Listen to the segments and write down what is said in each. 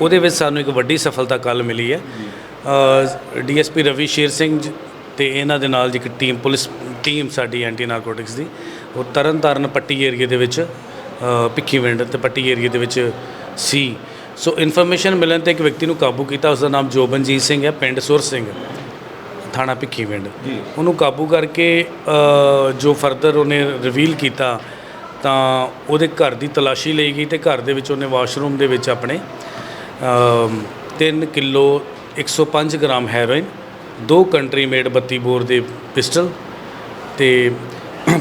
ਉਹਦੇ ਵਿੱਚ ਸਾਨੂੰ ਇੱਕ ਵੱਡੀ ਸਫਲਤਾ ਕੱਲ ਮਿਲੀ ਹੈ। ਡੀਐਸਪੀ ਰਵੀ ਸ਼ੇਰ ਸਿੰਘ ਜੀ ਤੇ ਇਹਨਾਂ ਦੇ ਨਾਲ ਇੱਕ ਟੀਮ ਪੁਲਿਸ ਟੀਮ ਸਾਡੀ ਐਂਟੀ ਨਾਰਕੋਟਿਕਸ ਦੀ। ਉਹ ਤਰਨ ਤਾਰਨ ਪੱਟੀ ਏਰੀਏ ਦੇ ਵਿੱਚ ਅ, ਭਿੱਖੀਵਿੰਡ ਤੇ ਪੱਟੀ ਏਰੀਏ ਦੇ ਵਿੱਚ ਸੀ। ਸੋ ਇਨਫੋਰਮੇਸ਼ਨ ਮਿਲਣ ਤੇ ਇੱਕ ਵਿਅਕਤੀ ਨੂੰ ਕਾਬੂ ਕੀਤਾ ਉਸ ਦਾ ਨਾਮ ਜੋਬਨਜੀਤ ਸਿੰਘ ਹੈ ਪਿੰਡ ਸੁਰ ਸਿੰਘ ਥਾਣਾ ਭਿੱਖੀਵਿੰਡ ਜੀ। ਉਹਨੂੰ ਕਾਬੂ ਕਰਕੇ ਜੋ ਫਰਦਰ ਉਹਨੇ ਰਿਵੀਲ ਕੀਤਾ ਤਾਂ ਉਹਦੇ ਘਰ ਦੀ ਤਲਾਸ਼ੀ ਲਈ ਗਈ ਤੇ ਘਰ ਦੇ ਵਿੱਚ ਉਹਨੇ ਵਾਸ਼ਰੂਮ ਦੇ ਵਿੱਚ ਆਪਣੇ 3 ਕਿਲੋ 105 ਗ੍ਰਾਮ ਹੈਰੋਇਨ ਦੋ ਕੰਟਰੀ ਮੇਡ 32 ਬੋਰ ਦੇ ਪਿਸਟਲ ਤੇ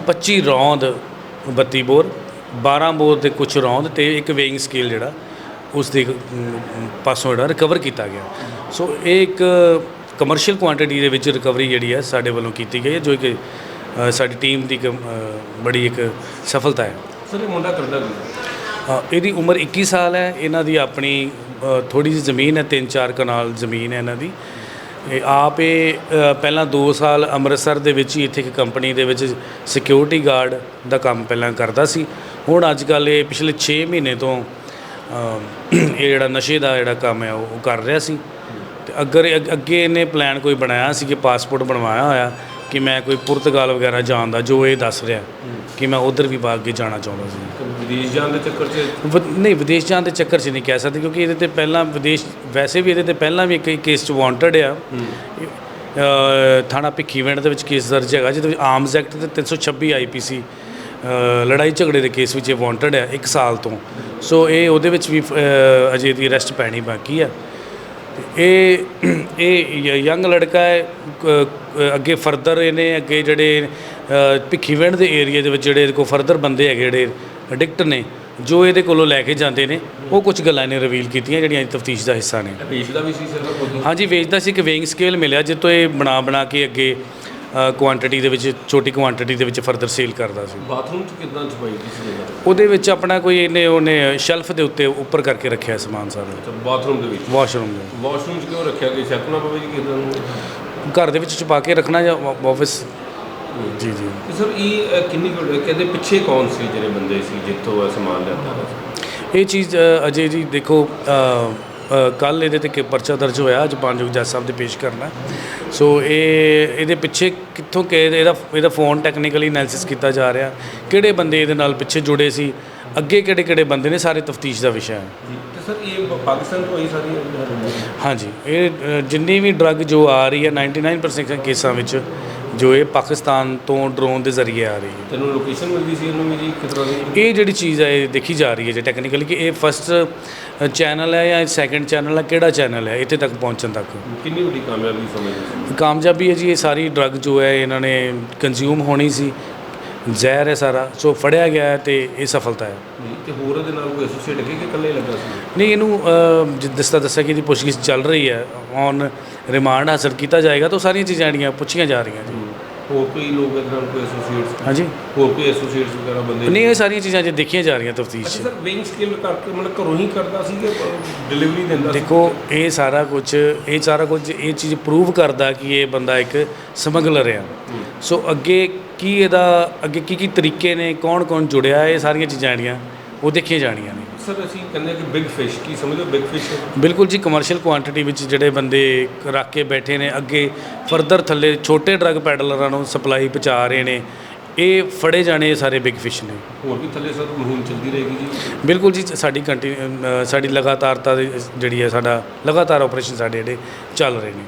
25 ਰੌਂਦ 32 ਬੋਰ 12 ਬੋਰ ਦੇ ਕੁਝ ਰੌਂਦ ਤੇ ਇੱਕ ਵੇਇੰਗ ਸਕੇਲ ਜਿਹੜਾ ਉਸ ਦੇ ਪਾਸੋਂ ਜਿਹੜਾ ਰਿਕਵਰ ਕੀਤਾ ਗਿਆ। ਸੋ ਇਹ ਇੱਕ ਕਮਰਸ਼ੀਅਲ ਕੁਆਂਟੀਟੀ ਦੇ ਵਿੱਚ ਰਿਕਵਰੀ ਜਿਹੜੀ ਹੈ ਸਾਡੇ ਵੱਲੋਂ ਕੀਤੀ ਗਈ ਹੈ ਜੋ ਕਿ ਸਾਡੀ ਟੀਮ ਦੀ ਇੱਕ, ਬੜੀ ਇੱਕ ਸਫਲਤਾ ਹੈ। ਸਰ ਇਹ ਮੁੰਡਾ ਕਰਦਾ ਇਹਦੀ ਉਮਰ 21 ਸਾਲ ਹੈ, ਇਹਨਾਂ ਦੀ ਆਪਣੀ ਥੋੜੀ ਜਿਹੀ ਜ਼ਮੀਨ ਹੈ 3-4 ਕਨਾਲ ਜ਼ਮੀਨ ਹੈ ਇਹਨਾਂ ਦੀ। ਇਹ ਆਪ ਇਹ ਪਹਿਲਾਂ 2 ਸਾਲ ਅੰਮ੍ਰਿਤਸਰ ਦੇ ਵਿੱਚ ਹੀ ਇੱਥੇ ਇੱਕ ਕੰਪਨੀ ਦੇ ਵਿੱਚ ਸਿਕਿਉਰਿਟੀ ਗਾਰਡ ਦਾ ਕੰਮ ਪਹਿਲਾਂ ਕਰਦਾ ਸੀ। ਹੁਣ ਅੱਜ ਕੱਲ ਇਹ ਪਿਛਲੇ 6 ਮਹੀਨੇ ਤੋਂ ਇਹ ਜਿਹੜਾ ਨਸ਼ੇ ਦਾ ਜਿਹੜਾ ਕੰਮ ਹੈ, ਉਹ ਕਰ ਰਿਹਾ ਸੀ। ਤੇ ਅਗਰ ਅੱਗੇ ਇਹਨੇ ਪਲਾਨ ਕੋਈ ਬਣਾਇਆ ਸੀ ਕਿ ਪਾਸਪੋਰਟ ਬਣਵਾਇਆ ਹੋਇਆ ਕਿ ਮੈਂ ਕੋਈ ਪੁਰਤਗਾਲ ਵਗੈਰਾ ਜਾਣ ਦਾ ਜੋ ਇਹ ਦੱਸ ਰਿਹਾ ਕਿ ਮੈਂ ਉਧਰ ਵੀ ਬਾਅਦ ਅੱਗੇ ਜਾਣਾ ਚਾਹੁੰਦਾ ਸੀ। ਵਿਦੇਸ਼ ਜਾਣ ਦੇ ਚੱਕਰ 'ਚ ਵ- ਨਹੀਂ ਵਿਦੇਸ਼ ਜਾਣ ਦੇ ਚੱਕਰ 'ਚ ਨਹੀਂ ਕਹਿ ਸਕਦੇ ਕਿਉਂਕਿ ਇਹਦੇ ਤੇ ਪਹਿਲਾਂ ਵਿਦੇਸ਼ ਵੈਸੇ ਵੀ ਇਹਦੇ ਤੇ ਪਹਿਲਾਂ ਵੀ ਇੱਕ ਕੇਸ 'ਚ ਵਾਂਟਡ ਆ। ਅ, ਥਾਣਾ ਭਿੱਖੀਵਿੰਡ ਦੇ ਵਿੱਚ ਕੇਸ ਦਰਜ ਹੈਗਾ ਜਿਹਦੇ ਵਿੱਚ ਆਰਮਸ ਐਕਟ ਤੇ 326 ਆਈਪੀਸੀ ਲੜਾਈ ਝਗੜੇ ਦੇ ਕੇਸ ਵਿੱਚ ਇਹ ਵਾਂਟਡ ਹੈ 1 ਸਾਲ ਤੋਂ। ਸੋ ਇਹ ਉਹਦੇ ਵਿੱਚ ਵੀ ਅ, ਅਜੇ ਦੀ ਅਰੈਸਟ ਪੈਣੀ ਬਾਕੀ ਆ। ਇਹ ਇਹ ਯੰਗ ਲੜਕਾ ਹੈ ਕ- ਕ- ਅੱਗੇ ਫਰਦਰ ਇਹਨੇ ਅੱਗੇ ਜਿਹੜੇ ਅ, ਭਿੱਖੀਵਿੰਡ ਦੇ ਏਰੀਆ ਦੇ ਵਿੱਚ ਜਿਹੜੇ ਕੋਲ ਫਰਦਰ ਬੰਦੇ ਹੈਗੇ ਜਿਹੜੇ ਐਡਿਕਟ ਨੇ ਜੋ ਇਹਦੇ ਕੋਲੋਂ ਲੈ ਕੇ ਜਾਂਦੇ ਨੇ ਉਹ ਕੁਝ ਗੱਲਾਂ ਇਹਨੇ ਰਿਵੀਲ ਕੀਤੀਆਂ ਜਿਹੜੀਆਂ ਤਫਤੀਸ਼ ਦਾ ਹਿੱਸਾ ਨੇ। ਵੇਚਦਾ ਵੀ ਸੀ ਹਾਂਜੀ ਵੇਚਦਾ ਸੀ ਇੱਕ ਵੇਇੰਗ ਸਕੇਲ ਮਿਲਿਆ ਜਿੱਤੋਂ ਇਹ ਬਣਾ ਬਣਾ ਕੇ ਅੱਗੇ ਕੁਆਂਟੀਟੀ ਦੇ ਵਿੱਚ ਛੋਟੀ ਕੁਆਂਟੀਟੀ ਦੇ ਵਿੱਚ ਫਰਦਰ ਸੇਲ ਕਰਦਾ ਸੀ। ਬਾਥਰੂਮ 'ਚ ਕਿਦਾਂ ਛਪਾਈ ਸੀ ਜਗ੍ਹਾ ਉਹਦੇ ਵਿੱਚ ਆਪਣਾ ਕੋਈ ਇਹਨੇ ਉਹਨੇ ਸ਼ੈਲਫ ਦੇ ਉੱਤੇ ਉੱਪਰ ਕਰਕੇ ਰੱਖਿਆ ਸਮਾਨ ਸਾਰਾ। ਬਾਥਰੂਮ ਦੇ ਵਿੱਚ? ਵਾਸ਼ਰੂਮ ਦੇ। ਵਾਸ਼ਰੂਮ 'ਚ ਕਿਉਂ ਰੱਖਿਆ? ਗਿਆ ਸ਼ੱਕ ਨਾ ਪਵੇ ਜੀ ਕਿਦਾਂ ਨੂੰ? ਘਰ ਦੇ ਵਿੱਚ ਛੁਪਾ ਕੇ ਰੱਖਣਾ ਜਾਂ ਆਫਿਸ ਜੀ ਜੀ। ਤੇ ਸਰ ਇਹ ਅ, ਕਿੰਨੀ ਕੁ ਕਹਿੰਦੇ ਪਿੱਛੇ ਕੌਣ ਸੀ ਜਿਹੜੇ ਬੰਦੇ ਸੀ ਜਿੱਥੋਂ ਇਹ ਸਮਾਨ ਲਿਆਂਦਾ ਸੀ? ਇਹ ਚੀਜ਼ ਅ, ਅਜੇ ਜੀ ਦੇਖੋ ਕੱਲ ਇਹਦੇ ਤੇ ਕਿ ਪਰਚਾ ਦਰਜ ਹੋਇਆ ਅੱਜ ਪੰਜੋਗ ਜੱਜ ਸਾਹਿਬ ਦੇ ਪੇਸ਼ ਕਰਨਾ। ਸੋ ਇਹ ਇਹਦੇ ਪਿੱਛੇ ਕਿੱਥੋਂ ਕਿ ਇਹਦਾ ਇਹਦਾ ਫੋਨ ਟੈਕਨੀਕਲੀ ਐਨਾਲਿਸਿਸ ਕੀਤਾ ਜਾ ਰਿਹਾ। ਕਿਹੜੇ ਬੰਦੇ ਇਹਦੇ ਨਾਲ ਪਿੱਛੇ ਜੁੜੇ ਸੀ? ਅੱਗੇ ਕਿਹੜੇ ਕਿਹੜੇ ਬੰਦੇ ਨੇ? ਸਾਰੇ ਤਫਤੀਸ਼ ਦਾ ਵਿਸ਼ਾ ਹੈ। ਤੇ ਸਰ ਇਹ ਪ- ਪਾਕਿਸਤਾਨ ਤੋਂ ਆਈ ਸਾਰੀ ਹਾਂਜੀ ਇਹ ਜਿੰਨੀ ਵੀ ਡਰੱਗ ਜੋ ਆ ਰਹੀ ਹੈ 99% ਕੇਸਾਂ ਵਿੱਚ ਜੋ ਇਹ ਪਾਕਿਸਤਾਨ ਤੋਂ ਡਰੋਨ ਦੇ ਜ਼ਰੀਏ ਆ ਰਹੀ ਹੈ। ਤੈਨੂੰ ਲੋਕੇਸ਼ਨ ਮਿਲਦੀ ਸੀ ਜੀ ਕਿਸ ਤਰ੍ਹਾਂ ਦੀ? ਇਹ ਜਿਹੜੀ ਚੀਜ਼ ਹੈ ਇਹ ਦੇਖੀ ਜਾ ਰਹੀ ਹੈ ਜੇ ਟੈਕਨੀਕਲੀ ਕਿ ਇਹ ਫਸਟ ਚੈਨਲ ਹੈ ਜਾਂ ਸੈਕੰਡ ਚੈਨਲ ਹੈ ਕਿਹੜਾ ਚੈਨਲ ਹੈ ਇੱਥੇ ਤੱਕ ਪਹੁੰਚਣ ਤੱਕ? ਕਿੰਨੀ ਵੱਡੀ ਕਾਮਯਾਬੀ ਸਮਝਦੇ ਕਾਮਯਾਬੀ ਹੈ ਜੀ ਇਹ ਸਾਰੀ ਡਰੱਗ ਜੋ ਹੈ ਇਹਨਾਂ ਨੇ ਕੰਜ਼ਿਊਮ ਹੋਣੀ ਸੀ। ਜ਼ਹਿਰ ਹੈ ਸਾਰਾ ਸੋ ਫੜਿਆ ਗਿਆ ਹੈ ਤੇ ਇਹ ਸਫਲਤਾ ਹੈ। ਤੇ ਹੋਰ ਇਹਦੇ ਨਾਲ ਕੋਈ ਐਸੋਸੀਏਟ ਹੈ ਕਿ ਇਕੱਲੇ ਲੱਗਾ ਸੀ? ਨਹੀਂ ਇਹਨੂੰ ਅ, ਜਿ- ਜਿਸ ਤਰ੍ਹਾਂ ਦੱਸਿਆ ਕਿ ਇਹਦੀ ਪੁੱਛਗਿੱਛ ਚੱਲ ਰਹੀ ਹੈ ਔਨ ਰਿਮਾਂਡ ਹਾਸਲ ਕੀਤਾ ਜਾਏਗਾ ਤਾਂ ਸਾਰੀਆਂ ਚੀਜ਼ਾਂ ਜਿਹੜੀਆਂ ਪੁੱਛੀਆਂ ਜਾ ਰਹੀਆਂ ਜੀ। ਹੋਰ ਕੋਈ ਲੋਕ ਇਹਦੇ ਨਾਲ ਕੋਈ ਐਸੋਸੀਏਟਸ ਹਾਂਜੀ। ਹੋਰ ਕੋਈ ਐਸੋਸੀਏਟਸ ਵਗੈਰਾ ਬੰਦੇ ਨਹੀਂ ਇਹ ਸਾਰੀਆਂ ਚੀਜ਼ਾਂ ਜੇ ਦੇਖੀਆਂ ਜਾ ਰਹੀਆਂ ਤਫਤੀਸ਼ 'ਚ। ਸਰ ਵੇਇੰਗ ਸਕੇਲ ਕਰਕੇ ਮਤਲਬ ਘਰੋਂ ਹੀ ਕਰਦਾ ਸੀ ਕਿ ਡਿਲੀਵਰੀ ਦਿੰਦਾ ਸੀ? ਦੇਖੋ ਇਹ ਸਾਰਾ ਕੁਝ ਇਹ ਸਾਰਾ ਕੁਝ ਇਹ ਚੀਜ਼ ਪ੍ਰੂਵ ਕਰਦਾ ਕਿ ਇਹ ਬੰਦਾ ਇੱਕ ਸਮਗਲਰ ਆ। ਸੋ ਅੱਗੇ ਕੀ ਇਹਦਾ ਅੱਗੇ ਕੀ ਕੀ ਤਰੀਕੇ ਨੇ ਕੌਣ ਕੌਣ ਜੁੜਿਆ ਇਹ ਸਾਰੀਆਂ ਚੀਜ਼ਾਂ ਜਿਹੜੀਆਂ ਉਹ ਦੇਖੀਆਂ ਜਾਣੀਆਂ ਨੇ। ਸਰ ਅਸੀਂ ਕਹਿੰਦੇ ਕਿ ਬਿਗ ਫਿਸ਼ ਕੀ ਸਮਝੋ ਬਿਗ ਫਿਸ਼ ਬਿਲਕੁਲ ਜੀ ਕਮਰਸ਼ੀਅਲ ਕੁਆਂਟੀਟੀ ਵਿੱਚ ਜਿਹੜੇ ਬੰਦੇ ਰੱਖ ਕੇ ਬੈਠੇ ਨੇ ਅੱਗੇ ਫਰਦਰ ਥੱਲੇ ਛੋਟੇ ਡਰੱਗ ਪੈਡਲਰਾਂ ਨੂੰ ਸਪਲਾਈ ਪਹੁੰਚਾ ਰਹੇ ਨੇ ਇਹ ਫੜੇ ਜਾਣੇ ਇਹ ਸਾਰੇ ਬਿਗ ਫਿਸ਼ ਨੇ। ਹੋਰ ਵੀ ਥੱਲੇ ਸਰ ਮੁਹਿੰਮ ਚੱਲਦੀ ਰਹੇਗੀ ਜੀ? ਬਿਲਕੁਲ ਜੀ ਸਾਡੀ ਕੰਟੀ ਸਾਡੀ ਲਗਾਤਾਰਤਾ ਜਿਹੜੀ ਹੈ ਸਾਡਾ ਲਗਾਤਾਰ ਆਪਰੇਸ਼ਨ ਸਾਡੇ ਜਿਹੜੇ ਚੱਲ ਰਹੇ ਨੇ।